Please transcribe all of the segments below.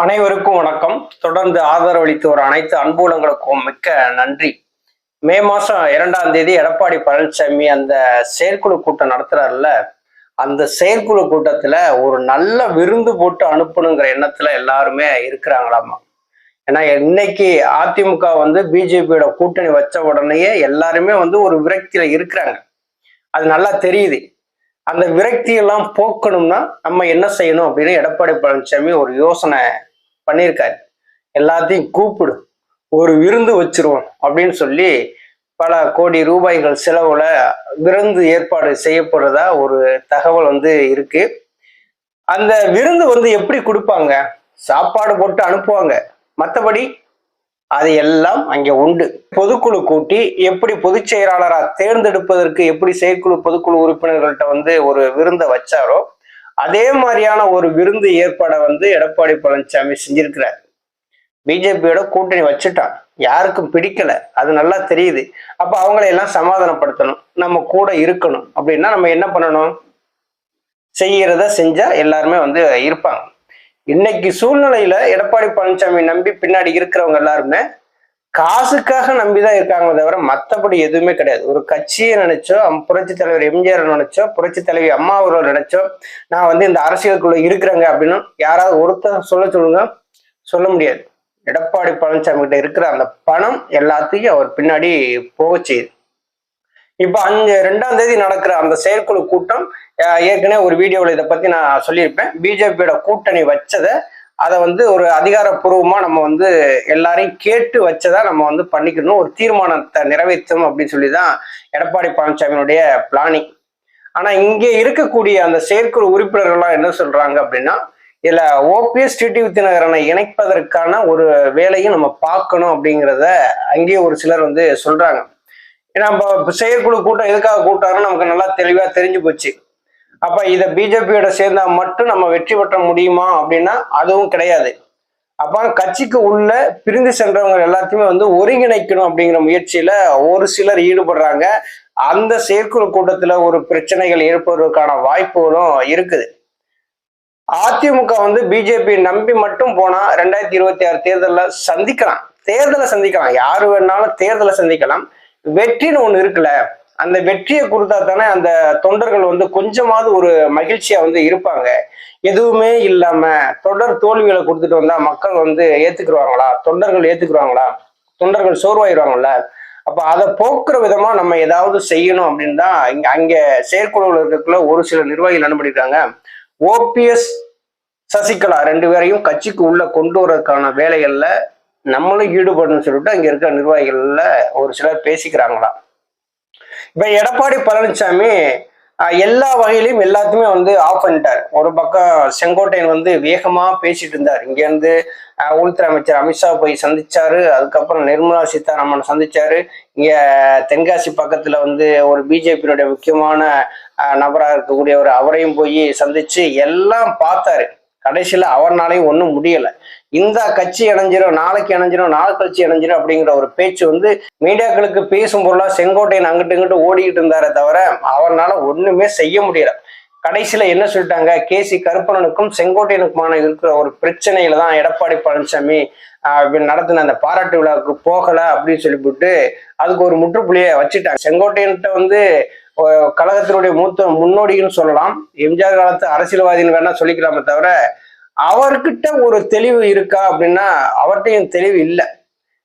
அனைவருக்கும் வணக்கம். தொடர்ந்து ஆதரவளித்து ஒரு அனைத்து அன்புலங்களுக்கும் மிக்க நன்றி. மே மாசம் இரண்டாம் தேதி எடப்பாடி பழனிசாமி அந்த செயற்குழு கூட்டம் நடத்துறாருல அந்த செயற்குழு கூட்டத்துல ஒரு நல்ல விருந்து போட்டு அனுப்பணுங்கிற எண்ணத்துல எல்லாருமே இருக்கிறாங்களாமா? ஏன்னா இன்னைக்கு அதிமுக வந்து பிஜேபியோட கூட்டணி வச்ச உடனேயே எல்லாருமே வந்து ஒரு விரக்தியில இருக்கிறாங்க. அது நல்லா தெரியுது. அந்த விரக்தியெல்லாம் போக்கணும்னா நம்ம என்ன செய்யணும் அப்படின்னு எடப்பாடி பழனிசாமி ஒரு யோசனை பண்ணியிருக்காரு. எல்லாத்தையும் கூப்பிடு. ஒரு விருந்து வச்சிருவோம் அப்படின்னு சொல்லி பல கோடி ரூபாய்கள் செலவுல விருந்து ஏற்பாடு செய்யப்படுறதா ஒரு தகவல் வந்து இருக்கு. அந்த விருந்து வந்து எப்படி கொடுப்பாங்க? சாப்பாடு போட்டு அனுப்புவாங்க. மற்றபடி அது எல்லாம் அங்கே உண்டு. பொதுக்குழு கூட்டி எப்படி பொதுச் செயலாளராக தேர்ந்தெடுப்பதற்கு எப்படி செயற்குழு பொதுக்குழு உறுப்பினர்கள்ட்ட வந்து ஒரு விருந்தை வச்சாரோ அதே மாதிரியான ஒரு விருந்து ஏற்பாடை வந்து எடப்பாடி பழனிசாமி செஞ்சிருக்கிறார். பிஜேபியோட கூட்டணி வச்சுட்டான். யாருக்கும் பிடிக்கல. அது நல்லா தெரியுது. அப்ப அவங்களை எல்லாம் சமாதானப்படுத்தணும். நம்ம கூட இருக்கணும். அப்படின்னா நம்ம என்ன பண்ணணும்? செய்யறத செஞ்சா எல்லாருமே வந்து இருப்பாங்க. இன்னைக்கு சூழ்நிலையில எடப்பாடி பழனிசாமி நம்பி பின்னாடி இருக்கிறவங்க எல்லாருமே காசுக்காக நம்பிதான் இருக்காங்களே தவிர மத்தபடி எதுவுமே கிடையாது. ஒரு கட்சியை நினைச்சோ புரட்சி தலைவர் எம்ஜிஆர் நினைச்சோ புரட்சி தலைவி அம்மா அவர்கள் நினைச்சோ நான் வந்து இந்த அரசியலுக்குள்ள இருக்கிறேங்க அப்படின்னு யாராவது ஒருத்தர் சொல்ல சொல்லுங்க சொல்ல முடியாது. எடப்பாடி பழனிசாமி கிட்ட இருக்கிற அந்த பணம் எல்லாத்தையும் அவர் பின்னாடி போக செய்யுது. இப்ப அஞ்சு ரெண்டாம் தேதி நடக்கிற அந்த செயற்குழு கூட்டம் அஹ் ஏற்கனவே ஒரு வீடியோவில் இதை பத்தி நான் சொல்லியிருப்பேன். பிஜேபியோட கூட்டணி வச்சதை அதை வந்து ஒரு அதிகாரப்பூர்வமாக நம்ம வந்து எல்லாரையும் கேட்டு வச்சதா நம்ம வந்து பண்ணிக்கணும். ஒரு தீர்மானத்தை நிறைவேற்றும் அப்படின்னு சொல்லி தான் எடப்பாடி பழனிசாமியினுடைய பிளானிங் ஆனால் இங்கே இருக்கக்கூடிய அந்த செயற்குழு உறுப்பினர்கள்லாம் என்ன சொல்கிறாங்க அப்படின்னா இதில் ஓபிஎஸ் டிடி வித்தினகரனை இணைப்பதற்கான ஒரு வேலையும் நம்ம பார்க்கணும் அப்படிங்கிறத அங்கேயே ஒரு சிலர் வந்து சொல்கிறாங்க ஏன்னா நம்ம செயற்குழு கூட்டம் எதுக்காக கூட்டாருன்னு நமக்கு நல்லா தெளிவாக தெரிஞ்சு போச்சு. அப்ப இதை பிஜேபியோட சேர்ந்தா மட்டும் நம்ம வெற்றி பெற்ற முடியுமா அப்படின்னா அதுவும் கிடையாது. அப்ப கட்சிக்கு உள்ள பிரிந்து சென்றவங்க எல்லாத்தையுமே வந்து ஒருங்கிணைக்கணும் அப்படிங்கிற முயற்சியில ஒரு சிலர் ஈடுபடுறாங்க. அந்த செயற்குழு கூட்டத்துல ஒரு பிரச்சனைகள் ஏற்படுவதற்கான வாய்ப்புகளும் இருக்குது. அதிமுக வந்து பிஜேபி நம்பி மட்டும் போனா ரெண்டாயிரத்தி இருபத்தி ஆறு தேர்தலில் சந்திக்கலாம். தேர்தலை சந்திக்கலாம். யாரு வேணாலும் தேர்தலை சந்திக்கலாம். வெற்றின்னு ஒண்ணு இருக்குல்ல. அந்த வெற்றியை கொடுத்தா தானே அந்த தொண்டர்கள் வந்து கொஞ்சமாவது ஒரு மகிழ்ச்சியா வந்து இருப்பாங்க. எதுவுமே இல்லாம தொடர் தோல்விகளை கொடுத்துட்டு வந்தா மக்கள் வந்து ஏத்துக்குருவாங்களா? தொண்டர்கள் ஏத்துக்குருவாங்களா? தொண்டர்கள் சோர்வாயிருவாங்கல்ல? அப்ப அதை போக்குற விதமா நம்ம ஏதாவது செய்யணும் அப்படின்னு தான் இங்க அங்க செயற்குழுவில் இருக்கக்குள்ள ஒரு சில நிர்வாகிகள் என்ன பண்ணிருக்காங்க ஓபிஎஸ் சசிகலா ரெண்டு பேரையும் கட்சிக்கு உள்ள கொண்டு வரதுக்கான வேலைகள்ல நம்மளும் ஈடுபடணும்னு சொல்லிட்டு அங்க இருக்க நிர்வாகிகள்ல ஒரு சிலர் பேசிக்கிறாங்களாம் இப்ப எடப்பாடி பழனிசாமி எல்லா வகையிலையும் எல்லாத்தையுமே வந்து ஆஃப் பண்ணிட்டார். ஒரு பக்கம் செங்கோட்டையன் வந்து வேகமா பேசிட்டு இருந்தார். இங்க இருந்து உள்துறை அமைச்சர் அமித்ஷா போய் சந்திச்சாரு. அதுக்கப்புறம் நிர்மலா சீதாராமன் சந்திச்சாரு. இங்க தென்காசி பக்கத்துல வந்து ஒரு பிஜேபியினுடைய முக்கியமான நபராக இருக்கக்கூடிய ஒரு அவரையும் போய் சந்திச்சு எல்லாம் பார்த்தாரு. கடைசியில அவர்னாலையும் ஒன்றும் முடியல. இந்த கட்சி இணைஞ்சிரும் நாளைக்கு இணைஞ்சிரும் நாளை கட்சி இணைஞ்சிரும் அப்படிங்கிற ஒரு பேச்சு வந்து மீடியாக்களுக்கு பேசும் பொருளா செங்கோட்டையன் அங்கிட்டு இங்கிட்டு ஓடிக்கிட்டு இருந்தாரே தவிர அவர்னால ஒண்ணுமே செய்ய முடியல. கடைசியில என்ன சொல்லிட்டாங்க? கே சி கருப்பணனுக்கும் செங்கோட்டையனுக்குமான இருக்கிற ஒரு பிரச்சனையில தான் எடப்பாடி பழனிசாமி ஆஹ், நடத்தின அந்த பாராட்டு விழாவுக்கு போகல அப்படின்னு சொல்லிவிட்டு அதுக்கு ஒரு முற்றுப்புள்ளியை வச்சுட்டாங்க. செங்கோட்டையன்கிட்ட வந்து கழகத்தினுடைய மூத்த முன்னோடின்னு சொல்லலாம். எம்ஜிஆர் காலத்து அரசியல்வாதின்னு வேணா சொல்லிக்கலாமே தவிர அவர்கிட்ட ஒரு தெளிவு இருக்கா அப்படின்னா அவர்கிட்டையும் தெளிவு இல்லை.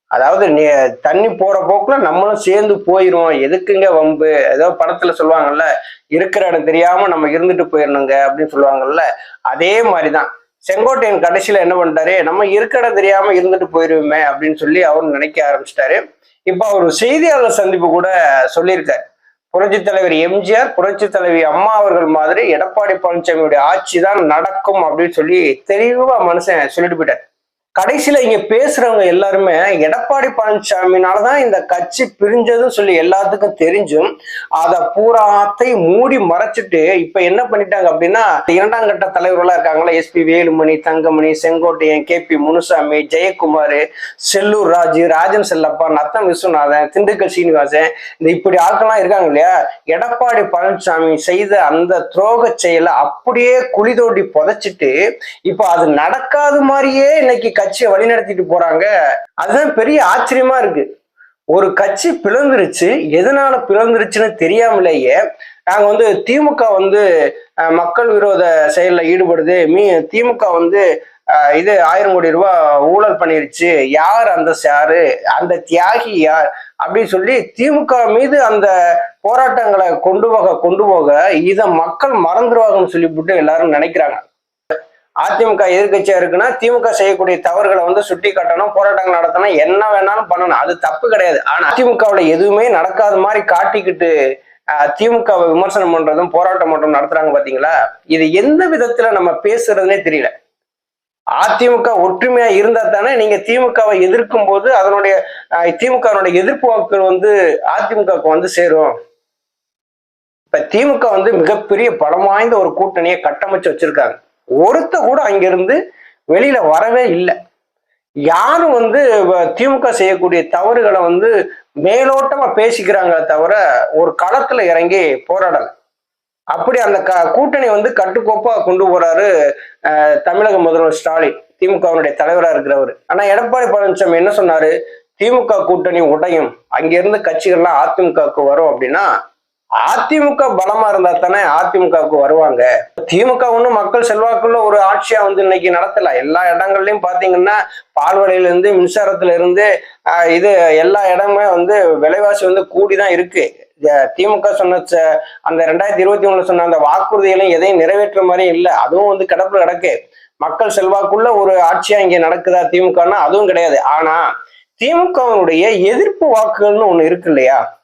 அதாவது நீ தண்ணி போற போக்குல நம்மளும் சேர்ந்து போயிடுவோம் எதுக்குங்க வம்பு? ஏதோ படத்துல சொல்லுவாங்கல்ல இருக்கிற இடம் தெரியாம நம்ம இருந்துட்டு போயிடணுங்க அப்படின்னு சொல்லுவாங்கல்ல அதே மாதிரிதான். செங்கோட்டையன் கடைசியில என்ன பண்ணிட்டாரு? நம்ம இருக்கிற இடம் தெரியாம இருந்துட்டு போயிருவோமே அப்படின்னு சொல்லி அவர் நினைக்க ஆரம்பிச்சிட்டாரு. இப்ப அவர் செய்தியாளர் சந்திப்பு கூட சொல்லியிருக்காரு. புரட்சி தலைவர் எம்ஜிஆர் புரட்சி தலைவி அம்மா அவர்கள் மாதிரி எடப்பாடி பழனிசாமியுடைய ஆட்சி தான் நடக்கும் அப்படின்னு சொல்லி தெளிவா மனுஷன் சொல்லிட்டு போயிட்டார். கடைசியில இங்க பேசுறவங்க எல்லாருமே எடப்பாடி பழனிசாமினாலதான் இந்த கட்சி பிரிஞ்சதுன்னு சொல்லி எல்லாத்துக்கும் தெரிஞ்சும் அதை பூராத்தை மூடி மறைச்சிட்டு இப்ப என்ன பண்ணிட்டாங்க அப்படின்னா இரண்டாம் கட்ட தலைவர்களா இருக்காங்களா SP Velumani Thangamani Sengottaiyan K P Munusamy Jayakumar Sellur Raju Rajan Chellappa Natham Viswanathan Dindigul Srinivasan இந்த இப்படி ஆட்கள்லாம் இருக்காங்க இல்லையா? எடப்பாடி பழனிசாமி செய்த அந்த துரோக செயலை அப்படியே குழி தோண்டி புதைச்சிட்டு இப்போ அது நடக்காத மாதிரியே இன்னைக்கு கட்சியை வழிநடத்திட்டு போறாங்க. அதுதான் பெரிய ஆச்சரியமா இருக்கு. ஒரு கட்சி பிளந்துருச்சு. எதனால பிளந்துருச்சுன்னு தெரியாமலேயே நாங்க வந்து திமுக வந்து அஹ், மக்கள் விரோத செயல்ல ஈடுபடுது. மீ திமுக வந்து இது ஆயிரம் கோடி ரூபாய் ஊழல் பண்ணிருச்சு. யார் அந்த சாரு? அந்த தியாகி யார்? அப்படின்னு சொல்லி திமுக மீது அந்த போராட்டங்களை கொண்டு போக கொண்டு போக இதை மக்கள் மறந்துடுவாங்கன்னு சொல்லிவிட்டு எல்லாரும் நினைக்கிறாங்க. அதிமுக எதிர்கட்சியா இருக்குன்னா திமுக செய்யக்கூடிய தவறுகளை வந்து சுட்டி காட்டணும் போராட்டங்கள் நடத்தணும் என்ன வேணாலும் பண்ணணும். அது தப்பு கிடையாது. ஆனா அதிமுகவுல எதுவுமே நடக்காத மாதிரி காட்டிக்கிட்டு திமுக திமுகவை விமர்சனம் பண்றதும் போராட்டம் பண்றதும் நடத்துறாங்க பாத்தீங்களா? இது எந்த விதத்துல நம்ம பேசுறதுனே தெரியல. அதிமுக ஒற்றுமையா இருந்தா தானே நீங்க திமுகவை எதிர்க்கும் போது அதனுடைய அஹ், திமுகவினுடைய எதிர்ப்பு வாக்குகள் வந்து அதிமுகவுக்கு வந்து சேரும். இப்ப திமுக வந்து மிகப்பெரிய பலம் வாய்ந்த ஒரு கூட்டணியை கட்டமைச்சு வச்சிருக்காங்க. ஒருத்த கூட அங்கிருந்து வெளியில வரவே இல்லை. யாரும் வந்து வ- திமுக செய்யக்கூடிய தவறுகளை வந்து மேலோட்டமா பேசிக்கிறாங்களே தவிர ஒரு களத்துல இறங்கி போராடல. அப்படி அந்த க கூட்டணி வந்து கட்டுக்கோப்பா கொண்டு போறாரு தமிழக முதல்வர் ஸ்டாலின் திமுகவினுடைய தலைவரா இருக்கிறவர். ஆனா எடப்பாடி பழனிசாமி என்ன சொன்னாரு? திமுக கூட்டணி உடையும். அங்கிருந்து கட்சிகள்லாம் அதிமுகவுக்கு வரும் அப்படின்னா அதிமுக பலமா இருந்தா தானே அதிமுகவுக்கு வருவாங்க? திமுக ஒன்றும் மக்கள் செல்வாக்குள்ள ஒரு ஆட்சியா வந்து இன்னைக்கு நடத்தல. எல்லா இடங்கள்லயும் பாத்தீங்கன்னா பால்வளையில இருந்து மின்சாரத்துல இருந்து இது எல்லா இடமுமே வந்து விலைவாசி வந்து கூடிதான் இருக்கு. திமுக சொன்ன ச- அந்த ரெண்டாயிரத்தி இருபத்தி ஒண்ணுல சொன்ன அந்த வாக்குறுதிகளையும் எதையும் நிறைவேற்ற மாதிரியும் இல்லை. அதுவும் வந்து கிடப்புல கிடக்கு. மக்கள் செல்வாக்குள்ள ஒரு ஆட்சியா இங்க நடக்குதா திமுகன்னா அதுவும் கிடையாது. ஆனா திமுகவினுடைய எதிர்ப்பு வாக்குகள்னு ஒண்ணு இருக்கு இல்லையா?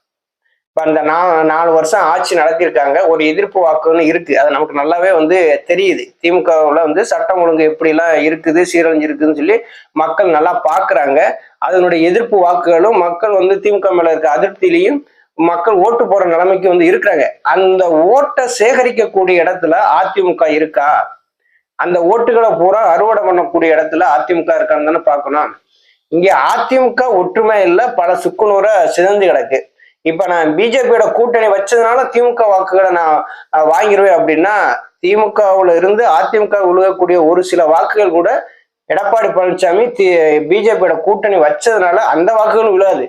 இப்போ அந்த நா நாலு வருஷம் ஆட்சி நடத்தியிருக்காங்க. ஒரு எதிர்ப்பு வாக்குன்னு இருக்கு. அது நமக்கு நல்லாவே வந்து தெரியுது. திமுகவில் வந்து சட்டம் ஒழுங்கு எப்படிலாம் இருக்குது சீரழிஞ்சிருக்குன்னு சொல்லி மக்கள் நல்லா பார்க்குறாங்க அதனுடைய எதிர்ப்பு வாக்குகளும் மக்கள் வந்து திமுக மேலே இருக்க அதிருப்தியிலையும் மக்கள் ஓட்டு போற நிலைமைக்கு வந்து இருக்கிறாங்க. அந்த ஓட்டை சேகரிக்கக்கூடிய இடத்துல அதிமுக இருக்கா? அந்த ஓட்டுகளை பூரா அறுவடை பண்ணக்கூடிய இடத்துல அதிமுக இருக்கான்னு தானே பார்க்கணும். இங்கே அதிமுக ஒற்றுமை இல்லை பல சுக்குநூற சிதந்து கிடக்கு. இப்ப நான் பிஜேபியோட கூட்டணி வச்சதுனால திமுக வாக்குகளை நான் வாங்கிடுவேன் அப்படின்னா திமுகவுல இருந்து அதிமுக விழுகக்கூடிய ஒரு சில வாக்குகள் கூட எடப்பாடி பழனிசாமி பிஜேபியோட கூட்டணி வச்சதுனால அந்த வாக்குகள் விழாது.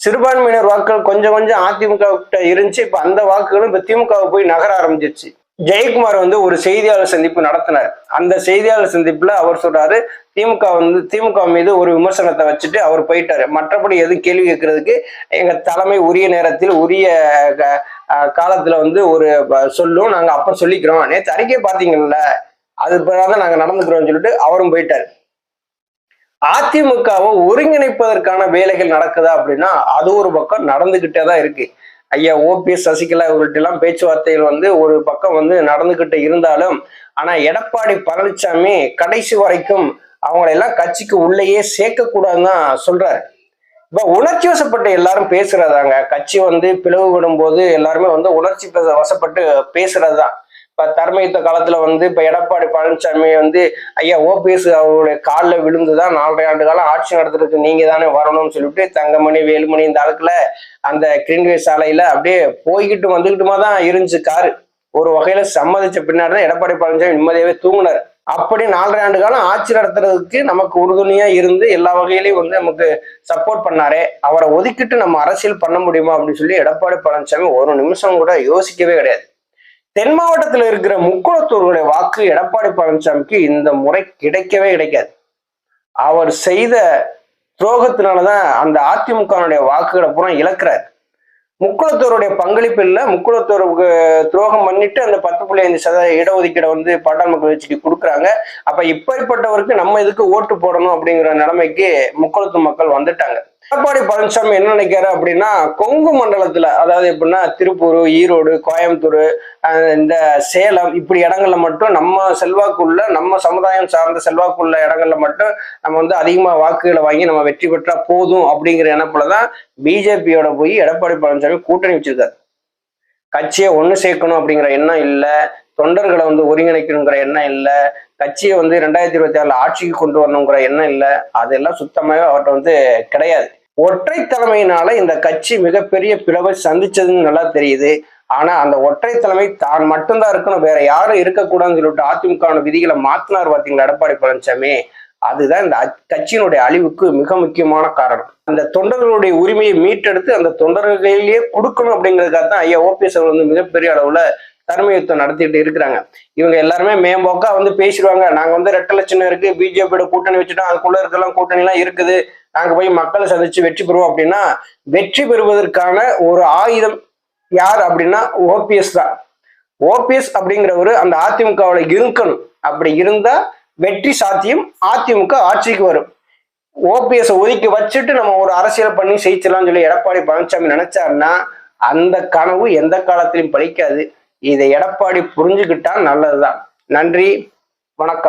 சிறுபான்மையினர் வாக்குகள் கொஞ்சம் கொஞ்சம் அதிமுக கிட்ட இருந்துச்சு. இப்ப அந்த வாக்குகளும் இப்ப திமுக போய் நகர ஆரம்பிச்சிருச்சு. ஜெயக்குமார் வந்து ஒரு செய்தியாளர் சந்திப்பு நடத்தினார். அந்த செய்தியாளர் சந்திப்புல அவர் சொல்றாரு திமுக வந்து திமுக மீது ஒரு விமர்சனத்தை வச்சுட்டு அவர் போயிட்டாரு. மற்றபடி எதுவும் கேள்வி கேட்கறதுக்கு எங்க தலைமை உரிய நேரத்தில் உரிய க- காலத்துல வந்து ஒரு சொல்லும் நாங்க அப்ப சொல்லிக்கிறோம். நேற்று அறிக்கை பாத்தீங்கல்ல அது பிறகு நாங்க நடந்துக்கிறோம்னு சொல்லிட்டு அவரும் போயிட்டாரு. அதிமுகவை ஒருங்கிணைப்பதற்கான வேலைகள் நடக்குதா அப்படின்னா அது ஒரு பக்கம் நடந்துகிட்டே தான் இருக்கு. ஐயா ஓபிஎஸ் சசிகலா இவர்கிட்டலாம் எல்லாம் பேச்சுவார்த்தைகள் வந்து ஒரு பக்கம் வந்து நடந்துகிட்டு இருந்தாலும் ஆனா எடப்பாடி பழனிசாமி கடைசி வரைக்கும் அவங்களை எல்லாம் கட்சிக்கு உள்ளேயே சேர்க்கக்கூடாதுன்னு தான் சொல்றாரு. இப்ப உணர்ச்சி வசப்பட்டு எல்லாரும் பேசுறதாங்க. கட்சி வந்து பிளவுபடும் போது எல்லாருமே வந்து உணர்ச்சி வசப்பட்டு வசப்பட்டு பேசுறதுதான். இப்ப தர்மயுத்த காலத்துல வந்து இப்ப எடப்பாடி பழனிசாமி வந்து ஐயா ஓபிஎஸ் அவருடைய காலில் விழுந்துதான் நாலரை ஆண்டு காலம் ஆட்சி நடத்துறதுக்கு நீங்க தானே வரணும்னு சொல்லிட்டு தங்கமணி வேலுமணி இந்த ஆளுக்குல அந்த கிரீன்வே சாலையில அப்படியே போய்கிட்டு வந்துகிட்டுமா தான் இருந்துச்சு காரு. ஒரு வகையில சம்மதிச்ச பின்னாடி தான் எடப்பாடி பழனிசாமி நிம்மதியாவே தூங்கினார். அப்படி நாலரை ஆண்டு காலம் ஆட்சி நடத்துறதுக்கு நமக்கு உறுதுணையா இருந்து எல்லா வகையிலையும் வந்து நமக்கு சப்போர்ட் பண்ணாரே. அவரை ஒதுக்கிட்டு நம்ம அரசியல் பண்ண முடியுமா அப்படின்னு சொல்லி எடப்பாடி பழனிசாமி ஒரு நிமிஷம் கூட யோசிக்கவே கிடையாது. தென் மாவட்டத்தில் இருக்கிற முக்குளத்தூர்களுடைய வாக்கு எடப்பாடி பழனிசாமிக்கு இந்த முறை கிடைக்கவே கிடைக்காது. அவர் செய்த துரோகத்தினாலதான் அந்த அதிமுகனுடைய வாக்குகளை பூரா இழக்கிறார். முக்குளத்தூருடைய பங்களிப்பு இல்லை. முக்குளத்தூருக்கு துரோகம் பண்ணிட்டு அந்த பத்து புள்ளி ஐந்து சதவீத இடஒதுக்கீடை வந்து பாட்டாள் மக்கள் கட்சிக்கு கொடுக்குறாங்க. அப்ப இப்படிப்பட்டவருக்கு நம்ம இதுக்கு ஓட்டு போடணும் அப்படிங்கிற நிலைமைக்கு முக்குளத்தூர் மக்கள் வந்துட்டாங்க. எடப்பாடி பழனிசாமி என்ன நினைக்கிறாரு அப்படின்னா கொங்கு மண்டலத்துல அதாவது எப்படின்னா திருப்பூர் ஈரோடு கோயம்புத்தூர் இந்த சேலம் இப்படி இடங்கள்ல மட்டும் நம்ம செல்வாக்குள்ள நம்ம சமுதாயம் சார்ந்த செல்வாக்குள்ள இடங்கள்ல மட்டும் நம்ம வந்து அதிகமா வாக்குகளை வாங்கி நம்ம வெற்றி பெற்றா போதும் அப்படிங்கிற எண்ணப்புலதான் பிஜேபியோட போய் எடப்பாடி பழனிசாமி கூட்டணி வச்சிருக்காரு. கட்சியை ஒன்று சேர்க்கணும் அப்படிங்கிற எண்ணம் இல்லை. தொண்டர்களை வந்து ஒருங்கிணைக்கணுங்கிற எண்ணம் இல்லை. கட்சியை வந்து ரெண்டாயிரத்தி இருபத்தி ஆறுல ஆட்சிக்கு கொண்டு வரணுங்கிற எண்ணம் இல்லை. அதெல்லாம் சுத்தமாகவே அவர்கிட்ட வந்து கிடையாது. ஒற்றை தலைமையினால இந்த கட்சி மிகப்பெரிய பிளவை சந்திச்சதுன்னு நல்லா தெரியுது. ஆனா அந்த ஒற்றை தலைமை தான் மட்டும்தான் இருக்கணும். வேற யாரும் இருக்கக்கூடாதுன்னு சொல்லிட்டு அதிமுகவோட விதிகளை மாத்தினார் பாத்தீங்களா எடப்பாடி பழனிசாமி அதுதான் இந்த கட்சியினுடைய அழிவுக்கு மிக முக்கியமான காரணம். அந்த தொண்டர்களுடைய உரிமையை மீட்டெடுத்து அந்த தொண்டர்களிலேயே கொடுக்கணும் அப்படிங்கிறதுக்காக தான் ஐயா ஓபிஎஸ் அவர் வந்து மிகப்பெரிய அளவுல தர்மயுத்தம் நடத்திட்டு இருக்கிறாங்க. இவங்க எல்லாருமே மேம்போக்கா வந்து பேசிடுவாங்க. நாங்க வந்து ரெட்டை லட்சம் இருக்கு பிஜேபியோட கூட்டணி வச்சுட்டோம். அதுக்குள்ள இருக்கலாம் கூட்டணி எல்லாம் இருக்குது. நாங்க போய் மக்களை சந்திச்சு வெற்றி பெறுவோம் அப்படின்னா வெற்றி பெறுவதற்கான ஒரு ஆயுதம் யார் அப்படின்னா ஓபிஎஸ் தான். ஓபிஎஸ் அப்படிங்கிறவரு அந்த அதிமுகவுல இருக்கணும். அப்படி இருந்தா வெற்றி சாத்தியம் அதிமுக ஆட்சிக்கு வரும். ஓபிஎஸ் ஒதுக்கி வச்சுட்டு நம்ம ஒரு அரசியல் பண்ணி செய்யலாம்னு சொல்லி எடப்பாடி பழனிசாமி நினைச்சாருன்னா அந்த கனவு எந்த காலத்திலும் பழிக்காது. இதை எடப்பாடி புரிஞ்சுக்கிட்டா நல்லதுதான். நன்றி வணக்கம்.